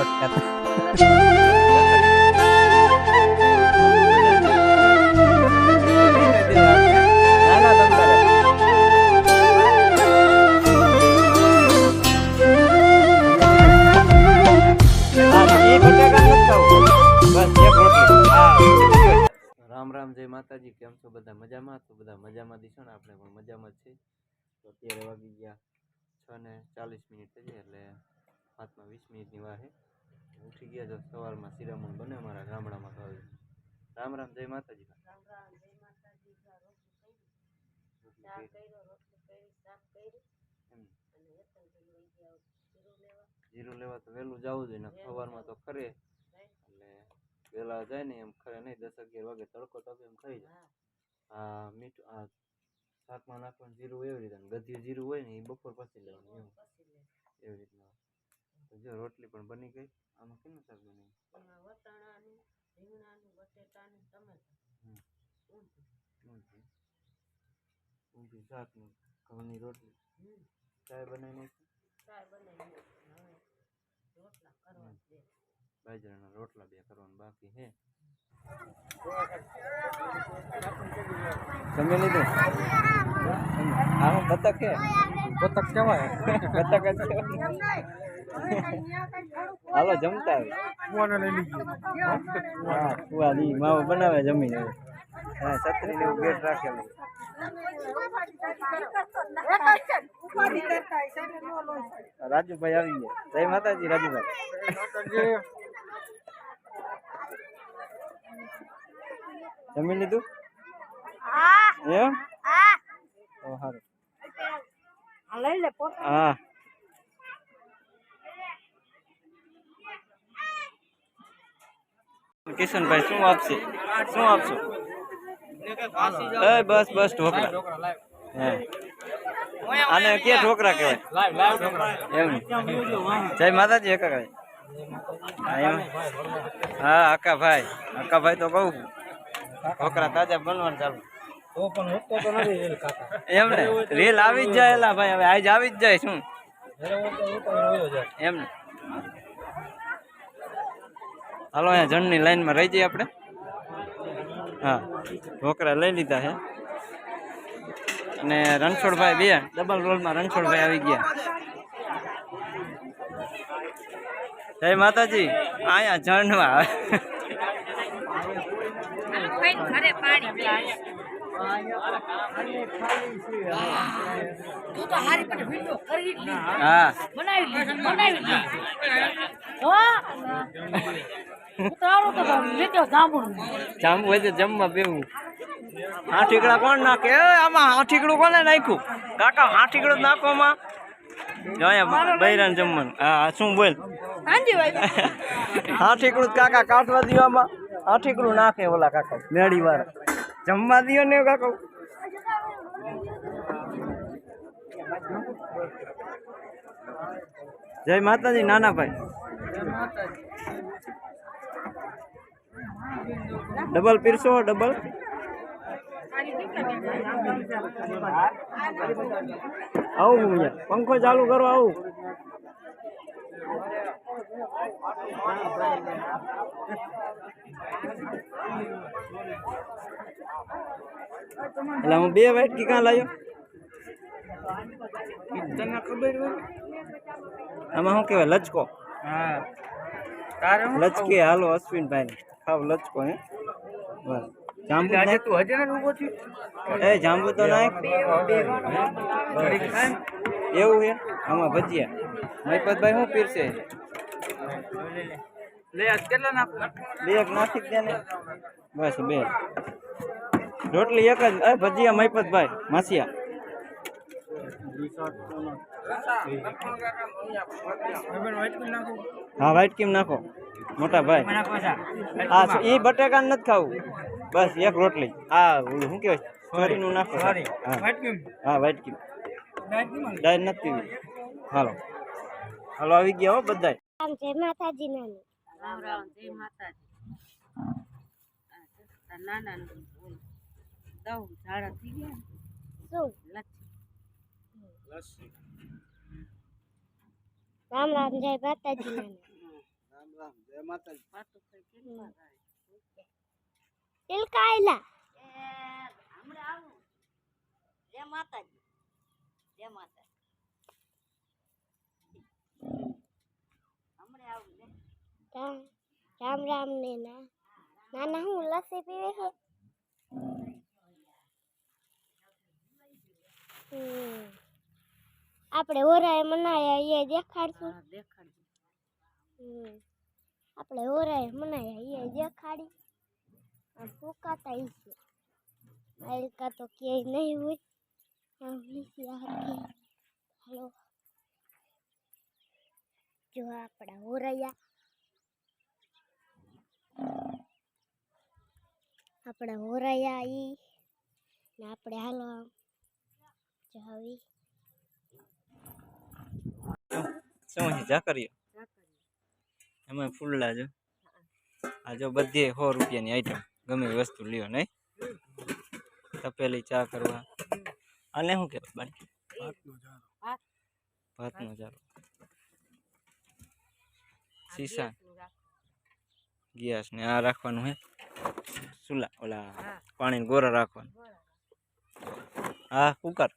નાના રામ રામ, જય માતાજી. કેમ છો બધા? મજામાં? તો બધા મજામાં દીશો ને? આપણે પણ મજામાં છીએ. તો અત્યારે વાગી ગયા છ ને ચાલીસ મિનિટ થઈ એટલે હાથમાં વીસ મિનિટની વાર છે. ઉઠી ગયા તો સવારમાં શિરામણ બને અમારા ગામડામાં તો. રામ રામ જય માતાજી. એમ. જીરું લેવા. તો વહેલું જવું જોઈએ ને સવારમાં તો ખરે. એટલે વહેલા જાય ને એમ ખરે નહીં દસ અગિયાર વાગે તડકો તપે એમ ખરી જાય. આ મીઠું આ શાકમાં નાખવાનું જીરું એવી રીતે ગધ્યું જીરું હોય ને એ બપોર પછી લેવાનું એવું એવી રીતના જો રોટલી પણ બની ગઈ. આમાં કેનું શાક બની? ઊંધિયું ઊંધિયું શાક ને ઘઉંની રોટલી? ચાય બનાવી નાખી? બાજરાના રોટલા બે કરવાનું બાકી છે જમી લીધું? હા હું બતક છે બતક કહેવાય બતક જ કહેવાય. હાલો જમતા હા કુવા દી માવો બનાવે જમીને. હવે. હા છત્રી ને એવું ગેટ રાખેલું. રાજુભાઈ આવી ગયા. જય માતાજી રાજુભાઈ. જમી લીધું? એમ? ઓ સારું. હા. કિશનભાઈ, શું આપશે શું આપશો એ, બસ બસ, ઢોકળા. હે. આને કે ઢોકળા કહેવાય? એમ જય માતાજી હકાભાઈ હા, એમ? હા હકાભાઈ હકાભાઈ તો કહું ઢોકળા તાજા બનવાનું ચાલુ. એમને રેલ આવી જ જાય એલા ભાઈ, હવે આજ આવી જ જાય, શું? એમ ને? હાલો, અહીંયા જણની લાઈનમાં રહી જઈએ આપણે. હા ઢોકરા લઈ લીધા છે. અને રણછોડભાઈ બે, ડબલ રોલમાં રણછોડભાઈ આવી ગયા. જય માતાજી, અહીંયા જણવા ઘરે પાણી તું તો હારી પણ વિડિયો કરી જ લીધી હા. જાંબુ હોય તો જમવા બેવું હા ઠીકડા કોણ નાખે? આમાં હા ઠીકડું કોને નાખ્યું? કાકા હા ઠીકડું જ નાખો આમાં. બૈરાન જમવાનું. હા શું બોલ? હાંજી ભાઈ. હા ઠીકડું જ કાકા કાઢવા દીવામાં હાઠીકડું નાખે ઓલા કાકા. મેળી વાળા. જમવા દિયો ને કાકા. જય માતાજી નાના ભાઈ. ડબલ પીરસો ડબલ? આવું હું પંખો ચાલુ કરો આવું. એટલે હું બે વાટકી કાં લાવ્યો તને ખબર આમાં શું કહેવાય? લચકો. લચકે હાલો અશ્વિનભાઈ ખાવ લચકો હે બસ. જાંબુ નાખ. એ જાંબુ તો નાખ. એવું છે? આમાં ભજીયા. મહિપતભાઈ શું પીરશે બે એક નાખી જ દે ને. બસ બે. રોટલી એક જ. એ ભજીયા મહિપતભાઈ માસિયા. હા વ્હાઈટ કેમ નાખો. મોટા ભાઈ હા એ બટેકા નથી ખાવું. બસ એક રોટલી. હા શું કહેવાય? સોરીનું નાખો. હા. હા વ્હાઈટ કેમ ડાયર નથી પીવી. હાલો. હાલો આવી ગયા હો બધાય. રામ જય માતાજી નાની. રામ રામ જય માતાજી. નાના દઉં ઝાડા થઈ ગયા શું? લસ્સી. રામ રામ જય માતાજી નાની. પાતુભાઈ કેટલા થાય? ઇલકાયલા એ હમણાં આવું જય માતાજી જય માતાજી હમણાં આવું ને રામ રામ રામ ને ના નાના હું લસ્સી પીવે છે હમ. આપણે ઓરાએ મનાયા એ દેખાડશું હા, દેખાડજો હમ. આપણે ઓરાએ મનાયા એ દેખાડી. આમ ફૂકાતા છે. માલકા તો ક્યાંય નહીં હોય. આમ હાલો. જો આપણા ઓરૈયા. આપણા ઓરૈયા ઈ. ને આપણે હાલો આમ જો આવી શું દેખાડજો. એમાં ફૂલડા જો. આ જો બધી સો રૂપિયાની આઈટમ ગમે એ વસ્તુ લ્યો નહીં? તપેલી ચા કરવા. આને શું કહેવાય બાની ભાત ભાતનો ચારો આ સીસા ગેસનું રાખ. ગેસ ને આ રાખવાનું હે. ચૂલા ઓલા હા. પાણી ગોરા રાખવાનું. બરાબર. હા કુકર.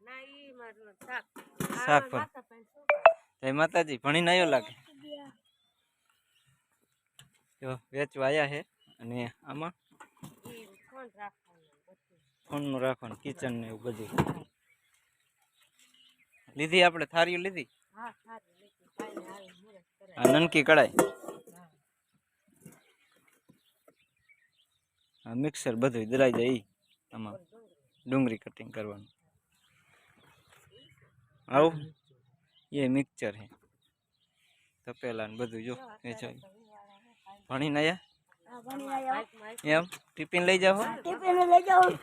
ના ઈ મારું શાક. શાક આ પણ. માથા પાસે શું જય માતાજી ભણીને આવ્યો લાગે. જો વેચવા આવ્યા છે અને આમાં ફોનનું રાખવાનું કિચન ને એવું બધું. લીધી આપણે? થાળીઓ લીધી? આ નનકી કડાઈ હા આ મિક્સર બધું દરાઈ જાય આમાં ડુંગળી કટિંગ કરવાનું. આવું? એ મિક્સર હે તપેલા ને બધું જો વેચાય. ભણીને આવ્યા એમ? ટિફિન લઈ જાઓ ટિફિન લઈ જાઉં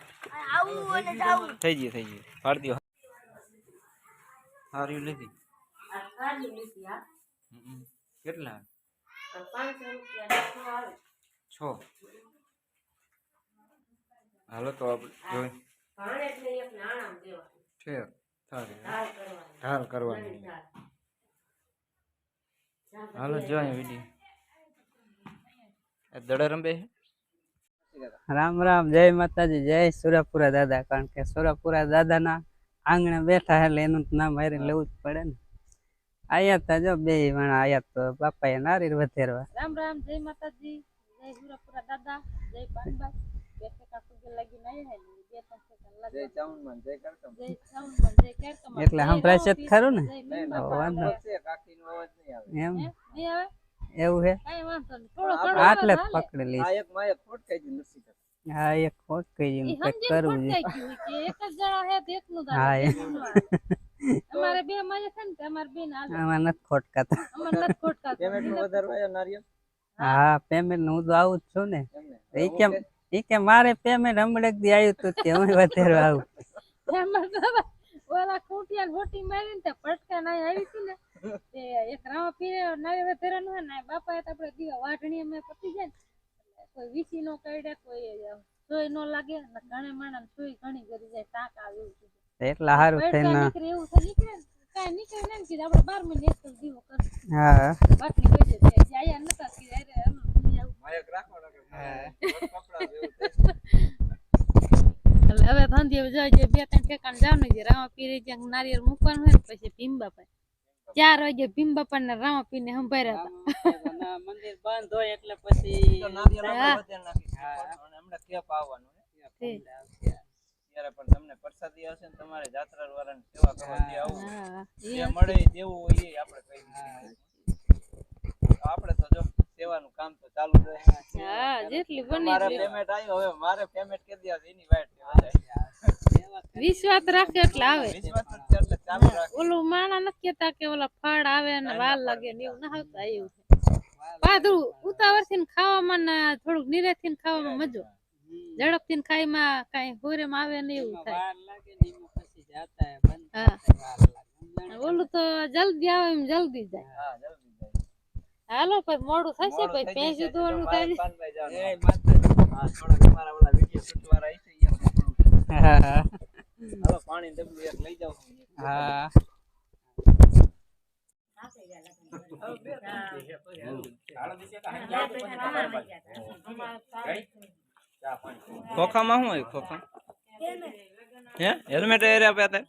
આવું અને જાવું. થઈ ગયું થઈ ગયું. પાડી દો. હારી લીધી. કેટલા? છ. હાલો તો આપણે જોઈ. છે કરવાની. ઢાલ કરવાની. હાલો જોઈએ વીડિયો. દડા રંબે રામ રામ જય માતાજી જય સુરાપુરા દાદા. કારણ કે સુરાપુરા દાદાના આંગણે બેઠા એટલે એનું તો નામ હારી લેવું જ પડે ને. આયા તા જો બે વણા આયા તો બાપાએ નારી વધેરવા. રામ રામ જય માતાજી જય સુરપુરા દાદા જય પાનબાઈ બે ટકા સુધી લાગીને આયા હે ને બે ત્રણ સેકન્ડ લાગે જય ચાઉનમાં જય કેરકમ. એટલે સંભળાય છે જ ખરું ને? વાંધો. એમ? નહીં આવે? એવું હે? કાંઈ વાંધો નહીં. થોડો ઘણો આટલે. પકડી લઈશ. હા એક ખોટ કહી ઈ કંઈક કરવું છે. ખોટકાઈ ગયું કે એક જ જણા હે ન. અમારે બે માં છે ને અમારે બે ને અમારે પેમેન્ટ હું. તો આવું જ છું ને. એ કેમ એ કે મારે પેમેન્ટ હમણાં દી આવ્યું તું તે હું વધારવા આવું. ઓલા ખૂંટિયા મારીને તે પટકા નાઈ આવી હતી ને. તે એક રામા પીરે નારી વધેરાનું હે ને બાપા તો આપણે દીવા વાઢણી અમે પતી જાય ને કોઈ વીસી નો કાઢે કોઈ સોય નો લાગે ને ઘણે માણસ સોય ઘણી કરી જાય તાક આવે એટલા પૈસા થઈને. નીકળે એવું તો નીકળે ને કાંઈ નીકળે ને કીધું આપણે બાર મહિને એક દીવો કરશું હા. બાટલી કહી દે જે આયા નતા કીધું અરે નહીં આવું. એટલે હવે ધંધી જાય જે બે ત્રણ ઠેકાણ જાવ ને જે રાવા પીરે જ્યાં નારિયેળ મૂકવાનું હોય ને પછી ભીમ બાપા ચાર વાગે ભીમ બાપા ના રામા પીને સંભાળ્યા હતા મંદિર બંધ હોય એટલે પછી હમણાં કેપ આવવાનું ત્યારે પણ તમને પ્રસાદી હશે ને તમારે જાત્રા વાળાને સેવા કરવા દે આવું જે મળે દેવું હોય એ આપણે કહી તો આપણે તો જો સેવાનું કામ તો ચાલુ જ રહે. હા જેટલી બની મારે પેમેન્ટ આવ્યો હવે મારે પેમેન્ટ કરી દેવા એની વિશ્વાસ રાખે એટલે આવે. વિશ્વાસ ઓલું માણા નથી કેતા કે ઓલા ફળ આવે ને વાલ લાગે ને એવું ના આવતા એવું પાદરું ઉતાવળથી ખાવામાં ને થોડુંક નિરે થી ખાવામાં મજો. ઝડપથી ખાઈમાં કાંઈ હોરેમાં આવે ને એવું થાય. ઓલું તો જલ્દી આવે એમ જલ્દી જાય. હા જલ્દી જાય. હાલો પછી મોડું થશે પછી પેસી જો થાય. પાણી ડબલું એક લઈ જાઓ હા. ખોખામાં શું હોય ખોખા? હે? હેલ્મેટ એ રહ્યા પહેતા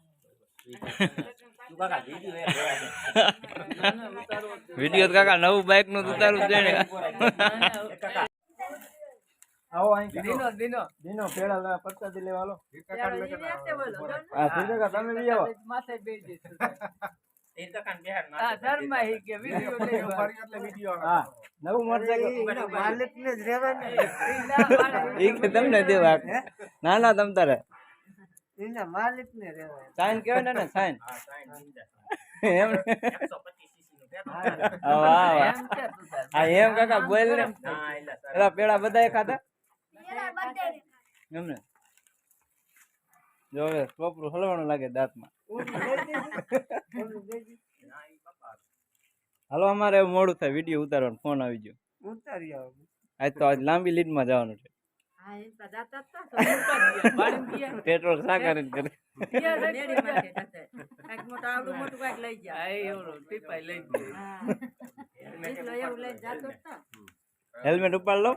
વીડિયો કાકા, નવું બાઈકનું ઉતારું છે દીનો દીનો દીનો પેડા લે પચાસ લેવા લો હા સીધે તમે બી આવો. હા નવું મોટરસાઇકલ માલિક ને જ રહેવાનું. એ કે તમને દેવા. ના ના તમ તારે. એના માલિક ને રહેવાનું. સાઈન કહેવાય ને ને સાઈન. એમ હા, વાહ વાહ. એમ કાકા બોલ ને. પેલા પેડા બધા ખાતા એમ ને જો હવે ટોપરું હલવાનું લાગે દાંતમાં. હાલો અમારે મોડું થાય. વીડિયો ઉતારવાનો. ફોન આવી ગયો. ઉતારી આવો. આજ તો આજ લાંબી લીડમાં જવાનું છે. પેટ્રોલ સાકાર કરે. હેલ્મેટ ઉપાડ લો.